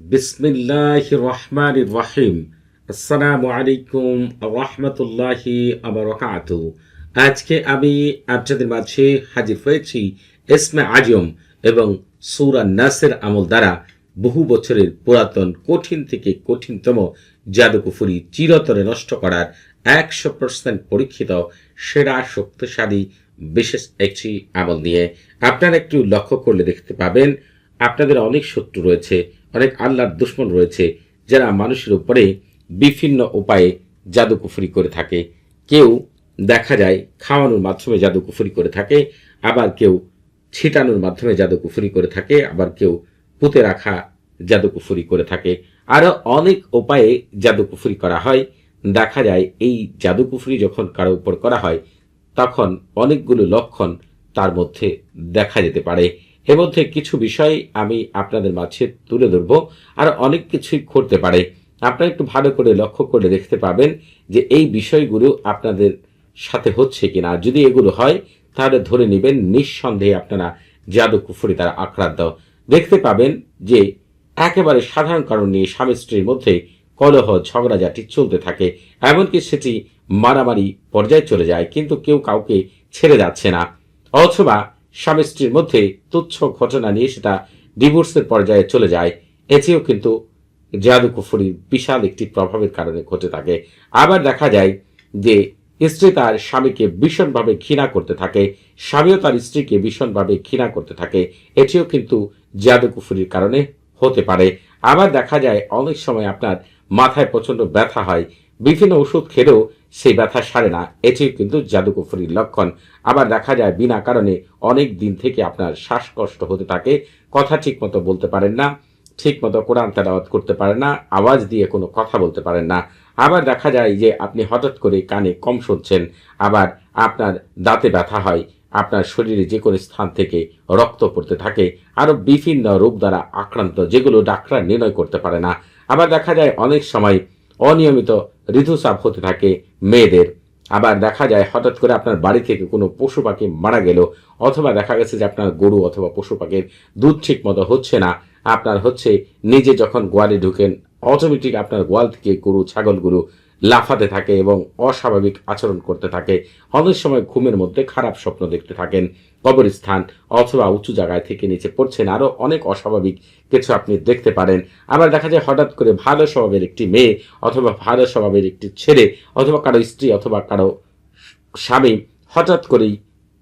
বিসমিল্লাহ রহমান রহিম আসসালামু আলাইকুম রহমতুল্লাহি আবরকাত। আজকে আমি আপনাদের মাঝে হাজির হয়েছি ইসমে আজম এবং সৌরা নাসের আমল দ্বারা বহু বছরের পুরাতন, কঠিন থেকে কঠিনতম জাদুকুফুরি চিরতরে নষ্ট করার একশো পার্সেন্ট পরীক্ষিত, সেরা, শক্তিশালী, বিশেষ একটি আমল নিয়ে আপনারা একটু লক্ষ্য করলে দেখতে পাবেন, আপনাদের অনেক শত্রু রয়েছে অনেক আল্লাহর দুশ্মন রয়েছে, যারা মানুষের উপরে বিভিন্ন উপায়ে জাদুকুফুরি করে থাকে। কেউ দেখা যায় খাওয়ানোর মাধ্যমে জাদুকুফুরি করে থাকে, আবার কেউ ছিটানোর মাধ্যমে জাদুকুফুরি করে থাকে, আবার কেউ পুঁতে রাখা জাদুকুফুরি করে থাকে। আরও অনেক উপায়ে জাদুকুফুরি করা হয়। দেখা যায় এই জাদুকুফুরি যখন কারও উপর করা হয়, তখন অনেকগুলো লক্ষণ তার মধ্যে দেখা যেতে পারে। এর মধ্যে কিছু বিষয় আমি আপনাদের মাঝে তুলে ধরব, আর অনেক কিছুই ঘটতে পারে। আপনারা একটু ভালো করে লক্ষ্য করে দেখতে পাবেন যে এই বিষয়গুলো আপনাদের সাথে হচ্ছে কিনা। যদি এগুলো হয়, তাহলে ধরে নেবেন নিঃসন্দেহে আপনারা জাদু কুফুরি তারা আক্রান্ত। দেখতে পাবেন যে একেবারে সাধারণ কারণ নিয়ে স্বামী স্ত্রীর মধ্যে কলহ, ঝগড়াঝাটি চলতে থাকে। এমনকি সেটি মারামারি পর্যায়ে চলে যায়, কিন্তু কেউ কাউকে ছেড়ে যাচ্ছে না। অথবা স্বামী স্ত্রীর মধ্যে তুচ্ছ ঘটনা নিয়ে সেটা ডিভোর্সের পর্যায়ে চলে যায়। এতেও কিন্তু জাদু কুফুরির বিশাল একটি প্রভাবের কারণে ঘটে থাকে। আবার দেখা যায় যে স্ত্রী তার স্বামীকে ভীষণভাবে ঘৃণা করতে থাকে, স্বামীও তার স্ত্রীকে ভীষণভাবে ঘৃণা করতে থাকে। এটিও কিন্তু জাদু কুফুরির কারণে হতে পারে। আবার দেখা যায় অনেক সময় আপনার মাথায় প্রচণ্ড ব্যথা হয় বিভিন্ন ওষুধ খেলেও সেই ব্যথা সারে না। এটিও কিন্তু জাদুকুফুরির লক্ষণ। আবার দেখা যায়, বিনা কারণে অনেক দিন থেকে আপনার শ্বাসকষ্ট হতে থাকে। কথা ঠিক মতো বলতে পারেন না ঠিক মতো কোরআন তেলাওয়াত করতে পারেন না, আওয়াজ দিয়ে কোনো কথা বলতে পারেন না। আবার দেখা যায় যে আপনি হঠাৎ করে কানে কম শুনছেন, আবার আপনার দাঁতে ব্যথা হয়, আপনার শরীরে যে কোনো স্থান থেকে রক্ত পড়তে থাকে আরও বিভিন্ন রোগ দ্বারা আক্রান্ত, যেগুলো ডাক্তার নির্ণয় করতে পারে না। আবার দেখা যায়, অনেক সময় অনিয়মিত ঋতুচাপ হতে থাকে মেয়েদের। আবার দেখা যায় হঠাৎ করে আপনার বাড়ি থেকে কোনো পশু পাখি মারা গেল, অথবা দেখা গেছে যে আপনার গরু অথবা পশু পাখির দুধ ঠিক মতো হচ্ছে না। আপনার হচ্ছে নিজে যখন গোয়ালে ঢুকেন, অটোমেটিক আপনার গোয়াল থেকে গরু, ছাগলগুলো লাফাতে থাকে এবং অস্বাভাবিক আচরণ করতে থাকে। অনেক সময় ঘুমের মধ্যে খারাপ স্বপ্ন দেখতে থাকেন। কবরস্থান অথবা উঁচু জায়গায় থেকে নিচে পড়ছেন আরও অনেক অস্বাভাবিক কিছু আপনি দেখতে পারেন। আবার দেখা যায় হঠাৎ করে ভালো স্বভাবের একটি মেয়ে অথবা ভালো স্বভাবের একটি ছেলে অথবা কারও স্ত্রী অথবা কারও স্বামী হঠাৎ করেই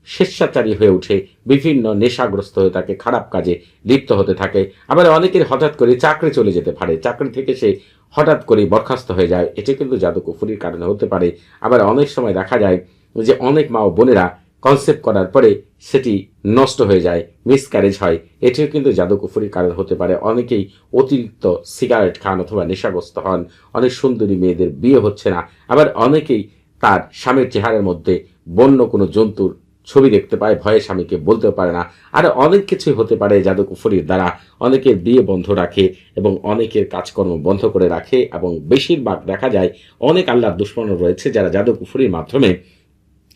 স্বেচ্ছাচারী হয়ে উঠে, বিভিন্ন নেশাগ্রস্ত হয়ে থাকে, খারাপ কাজে লিপ্ত হতে থাকে। আবার অনেকের হঠাৎ করে চাকরি চলে যেতে পারে। চাকরি থেকে সে হঠাৎ করে বরখাস্ত হয়ে যায়। এটি কিন্তু জাদুকুফুরির কারণে হতে পারে। আবার অনেক সময় দেখা যায় যে অনেক মা ও বোনেরা কনসেপ্ট করার পরে সেটি নষ্ট হয়ে যায় মিসক্যারেজ হয়। এটিও কিন্তু জাদুকুফুরির কারণ হতে পারে। অনেকেই অতিরিক্ত সিগারেট খান অথবা নেশাগ্রস্ত হন। অনেক সুন্দরী মেয়েদের বিয়ে হচ্ছে না। আবার অনেকেই তার স্বামীর চেহারার মধ্যে বন্য কোনো জন্তুর ছবি দেখতে পায়, ভয়ে স্বামীকে বলতেও পারে না। আর অনেক কিছুই হতে পারে জাদুকুফুরির দ্বারা। অনেকের বিয়ে বন্ধ রাখে এবং অনেকের কাজকর্ম বন্ধ করে রাখে এবং বেশিরভাগ দেখা যায় অনেক আল্লাহর দুশ্মন রয়েছে যারা জাদুকুফুরির মাধ্যমে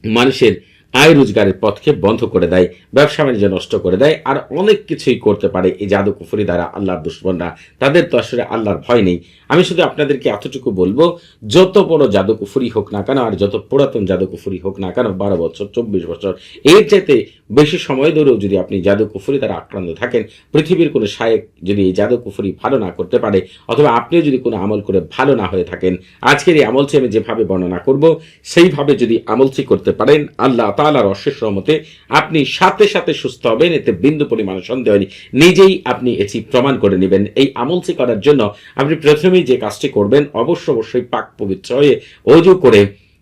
মানুষের আয় রোজগারের পথকে বন্ধ করে দেয়, ব্যবসা বাণিজ্য নষ্ট করে দেয়, আর অনেক কিছুই করতে পারে এই জাদু কুফুরি দ্বারা আল্লাহর দুশ্মনরা। তাদের তো আসলে আল্লাহর ভয় নেই। আমি শুধু আপনাদেরকে এতটুকু বলব, যত বড় জাদু কুফুরি হোক না কেন, আর যত পুরাতন জাদু কুফুরি হোক না কেন, বারো বছর, চব্বিশ বছর, এর চাইতে বেশি সময় ধরেও যদি আপনি জাদু কুফুরি দ্বারা আক্রান্ত থাকেন, পৃথিবীর কোনো শায়েক যদি এই জাদু কুফুরি ভালো না করতে পারে, অথবা আপনিও যদি কোনো আমল করে ভালো না হয়ে থাকেন, আজকের এই আমলটি আমি যেভাবে বর্ণনা করব, সেইভাবে যদি আমলটি করতে পারেন, আল্লাহ তালার অশেষ রহমতে আপনি সাথে সাথে সুস্থ হবেন, এতে বিন্দু পরিমাণ সন্দেহ নেই। নিজেই আপনি এটি প্রমাণ করে নেবেন। এই আমলটি করার জন্য আপনি প্রথমেই যে কাজটি করবেন, অবশ্য অবশ্যই পাক পবিত্র হয়ে অজু করে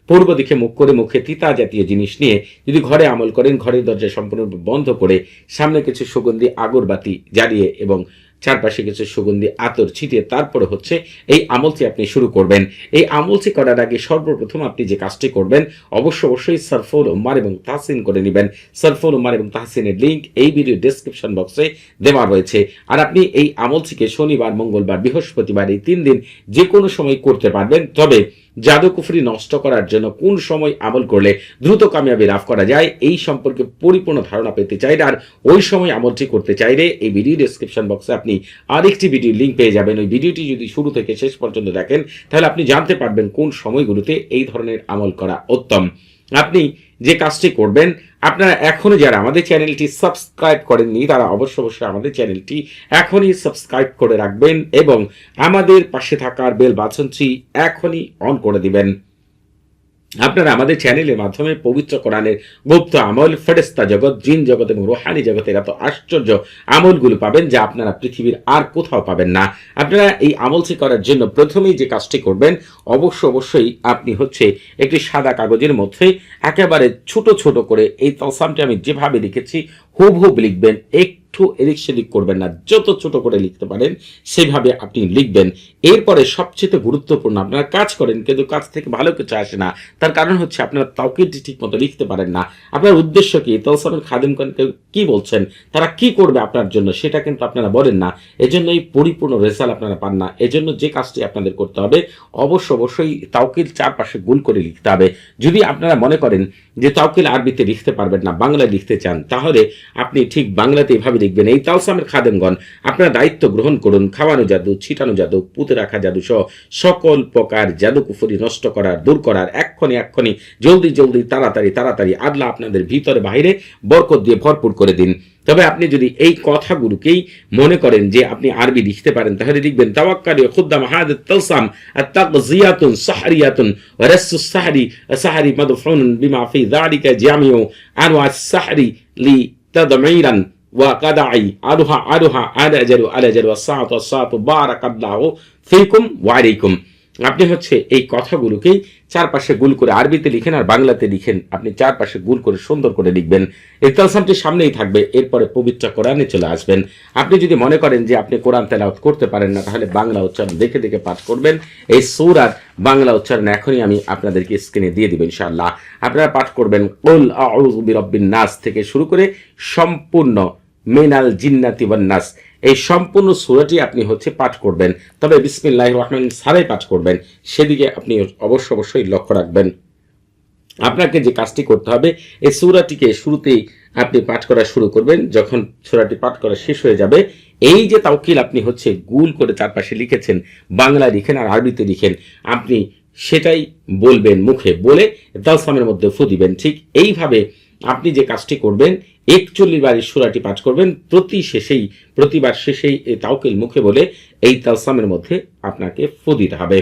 পূর্ব দিকে মুখ করে মুখে তিতা জাতীয় জিনিস নিয়ে যদি ঘরে আমল করেন, ঘরের দরজা সম্পূর্ণ বন্ধ করে সামনে কিছু সুগন্ধি, আগরবাতি জ্বালিয়ে এবং চারপাশে কিছু সুগন্ধি আতর ছিটিয়ে তারপরে হচ্ছে এই আমলটি আপনি শুরু করবেন। এই আমলটি করার আগে সর্বপ্রথম আপনি যে কাজটি করবেন, অবশ্য অবশ্যই সারফুল উম্মার এবং তাহসিন করে নেবেন। সারফুল উম্মার এবং তাহসিনের লিঙ্ক এই ভিডিও ডেসক্রিপশন বক্সে দেওয়া রয়েছে। আর আপনি এই আমলটিকে শনিবার, মঙ্গলবার, বৃহস্পতিবার এই তিন দিন যে কোনো সময় করতে পারবেন। তবে জাদু কুফরি নষ্ট করার জন্য কোন সময় আমল করলে দ্রুত কামিয়াবি লাভ করা যায়, এই সম্পর্কে পরিপূর্ণ ধারণা পেতে চাইলে আর ওই সময় আমলটি করতে চাইলে এই ভিডিও ডিসক্রিপশন বক্সে আপনি আরেকটি ভিডিও লিঙ্ক পেয়ে যাবেন। ওই ভিডিওটি যদি শুরু থেকে শেষ পর্যন্ত দেখেন, তাহলে আপনি জানতে পারবেন কোন সময়গুলোতে এই ধরনের আমল করা উত্তম। আপনি যে কাজটি করবেন, আপনারা এখনও যারা আমাদের চ্যানেলটি সাবস্ক্রাইব করেননি, তারা অবশ্য অবশ্যই আমাদের চ্যানেলটি এখনই সাবস্ক্রাইব করে রাখবেন এবং আমাদের পাশে থাকার বেল বাছনটি এখনই অন করে দিবেন। আপনারা আমাদের চ্যানেলের মাধ্যমে পবিত্র কোরআনের গুপ্ত আমল ফেরেস্তা জগৎ, জিন জগৎ এবং রোহানি জগতের এত আশ্চর্য আমলগুলো পাবেন যা আপনারা পৃথিবীর আর কোথাও পাবেন না। আপনারা এই আমলটি করার জন্য প্রথমেই যে কাজটি করবেন, অবশ্য অবশ্যই আপনি হচ্ছে একটি সাদা কাগজের মধ্যে একেবারে ছোট ছোট করে এই তলসামটি আমি যেভাবে লিখেছি হুব হুব লিখবেন একটু এদিক সেদিক করবেন না। যত ছোট করে লিখতে পারেন, সেভাবে আপনি লিখবেন। এরপরে সবচেয়ে গুরুত্বপূর্ণ, আপনারা কাজ করেন কিন্তু কাজ থেকে ভালো কিছু আসে না। তার কারণ হচ্ছে আপনারা তাওকিদটি ঠিক মতো লিখতে পারেন না। আপনার উদ্দেশ্য কি? তলসামের খাদিমগণকে কি বলছেন? তারা কি করবে আপনার জন্য সেটা কিন্তু আপনারা বলেন না। এজন্য এই পরিপূর্ণ রেজাল্ট আপনারা পান না। এজন্য যে কাজটি আপনাদের করতে হবে, অবশ্য অবশ্যই তাওকিল চারপাশে গুল করে লিখতে হবে। যদি আপনারা মনে করেন যে তাওকিল আরবিতে লিখতে পারবেন না, বাংলায় লিখতে চান, তাহলে আপনি ঠিক বাংলাতে এভাবে দেখবেন। এই তালসামের খাদেমগণ, আপনার দায়িত্ব গ্রহণ করুন, খাওয়ানো জাদু, ছিটানো জাদু, পুঁতে রাখা জাদু সহ সকল প্রকার জাদু কুফুরি নষ্ট করার, দূর করার, এক্ষণে এক্ষণে, জলদি জলদি, তাড়াতাড়ি তাড়াতাড়ি আদলা আপনাদের ভিতরে বাহিরে বরকত দিয়ে ভরপুর করে দিন। তবে আপনি যদি এই কথাগুলোকেই মনে করেন যে আপনি আরবি লিখতে পারেন, তাহলে লিখবেন তাওয়াক্কালি খুদ্দাম হাদ তালসাম আত-তাকজিয়াতুন সাহরিয়াতুন ওয়া রাসু সাহরি মাদফুন বিমা ফি যালিকা জামিউ আনওয়া লি তাদমিরান। ওয়াকাদাই আরুহা আরুহা আলাজারু আলাজারু সাত সাত ফিকুম ওয়ারিকুম আপনি হচ্ছে এই কথাগুলোকেই চারপাশে গুল করে আরবিতে লিখেন আর বাংলাতে লিখেন। আপনি চারপাশে গুল করে সুন্দর করে লিখবেন। ইতালসামটি সামনেই থাকবে, এরপরে পবিত্র কোরআনে চলে আসবেন। আপনি যদি মনে করেন যে আপনি কোরআন তেলাওত করতে পারেন না, তাহলে বাংলা উচ্চারণ দেখে দেখে পাঠ করবেন। এই সুরার বাংলা উচ্চারণ এখনই আমি আপনাদেরকে স্ক্রিনে দিয়ে দেবেন ইনশাআল্লাহ। আপনারা পাঠ করবেন ওল আউযু বিরব্বিন নাস থেকে শুরু করে সম্পূর্ণ মিনাল জিন্নাতি ওয়ান নাস। এই সম্পূর্ণ সুরাটি আপনি হচ্ছে পাঠ করবেন। তবে বিসমিল্লাহ রহমান সারাই পাঠ করবেন। সেদিকে আপনি অবশ্য অবশ্যই লক্ষ্য রাখবেন। আপনাকে যে কাজটি করতে হবে, এই সুরাটিকে শুরুতেই আপনি পাঠ করা শুরু করবেন। যখন সুরাটি পাঠ করা শেষ হয়ে যাবে, এই যে তাওকিল আপনি হচ্ছে গুল করে চারপাশে লিখেছেন, বাংলায় লিখেন আর আরবিতে লিখেন, আপনি সেটাই বলবেন মুখে বলে তালসামের মধ্যে ফু দিবেন। ঠিক এইভাবে আপনি যে কাজটি করবেন, একচল্লিশ বার সুরাটি পাঠ করবেন, প্রতি শেষেই, প্রতিবার শেষেই এই তাওকিল মুখে বলে এই তালসামের মধ্যে আপনাকে ফু দিতে হবে।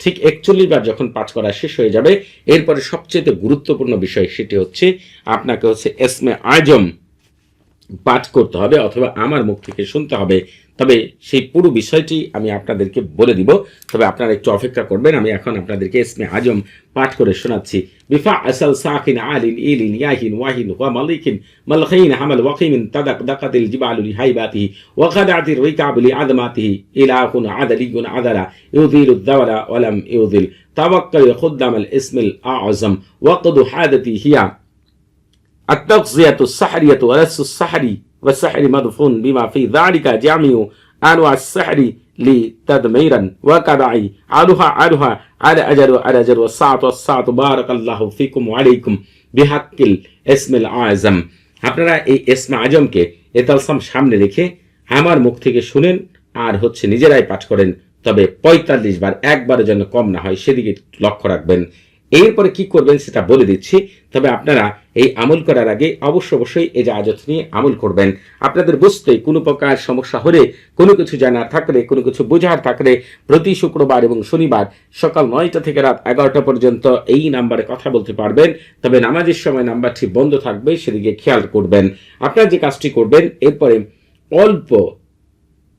ঠিক একচল্লিশ বার যখন পাঠ করা শেষ হয়ে যাবে, এরপরে সবচেয়ে গুরুত্বপূর্ণ বিষয় সেটি হচ্ছে, আপনাকে হচ্ছে এসমে আজম পাঠ করতে হবে অথবা আমার মুখ থেকে শুনতে হবে। তবে সেই পুরো বিষয়টি আমি আপনাদেরকে বলে দিব তবে আপনারা একটু অপেক্ষা করবেন আমি এখন আপনাদেরকে ইসমে আজম পাঠ করে শোনাচ্ছি বিফা আসাল সাকিন আলিন ইলিন ইয়াহিন ওয়াহিন ওয়া মালিকিন মালখিন হামাল ওয়াকিমিন তাদাক দাকাতিল জিবালু লিহাইবাতিহি ওয়া খাদাতির রিকাব লিআদমাতিহি ইলাহুন আদালিয়ুন আদালা ইউযিলু الدولا ولم يوذل توكل خدام الاسم الأعظم وقد حادتي هي التغذية السحرية ولس السحري والسحر مدفون بما في ذلك جامع أنواع السحر لتدميرا وكدعي علوها علوها على أجر على أجر والساعة والساعة بارك الله فيكم وعليكم بحق الاسم الأعظم আপনারা এই এসমা আজমকে এতালসাম সামনে রেখে আমার মুখ থেকে শুনেন আর হচ্ছে নিজেরাই পাঠ করেন তবে পঁয়তাল্লিশ বার একবারের জন্য কম না হয় সেদিকে লক্ষ্য রাখবেন এরপরে কি করবেন সেটা বলে দিচ্ছি তবে আপনারা এই আমল করার আগে অবশ্য অবশ্যই এই যে আজত নিয়ে আমল করবেন। আপনাদের বুঝতে কোনো প্রকার সমস্যা হলে, কোনো কিছু জানার থাকলে, কোনো কিছু বোঝার থাকলে প্রতি শুক্রবার এবং শনিবার সকাল নয়টা থেকে রাত এগারোটা পর্যন্ত এই নাম্বারে কথা বলতে পারবেন। তবে নামাজের সময় নাম্বারটি বন্ধ থাকবে, সেদিকে খেয়াল করবেন। আপনারা যে কাজটি করবেন, এরপরে অল্প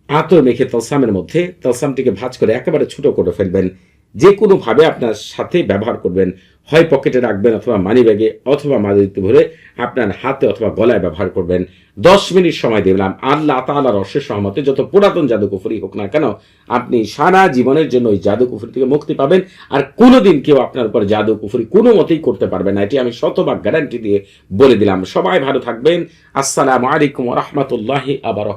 আতর মেখে তলসামের মধ্যে তলসামটিকে ভাজ করে একেবারে ছোট করে ফেলবেন। যে কোনোভাবে আপনার সাথে ব্যবহার করবেন, হয় পকেটে রাখবেন অথবা মানি ব্যাগে অথবা মাদুরিতে ভরে আপনার হাতে অথবা গলায় ব্যবহার করবেন। দশ মিনিট সময় দিলাম। আল্লাহ তালার অশেষ সহমতে যত পুরাতন জাদুকুফুরি হোক না কেন, আপনি সারা জীবনের জন্য ওই জাদুকুফুরি থেকে মুক্তি পাবেন আর কোনোদিন কেউ আপনার উপর জাদুকুফুরি কোনো মতেই করতে পারবে না। এটি আমি শতভাগ গ্যারান্টি দিয়ে বলে দিলাম। সবাই ভালো থাকবেন। আসসালামু আলাইকুম রহমতুল্লাহ আবার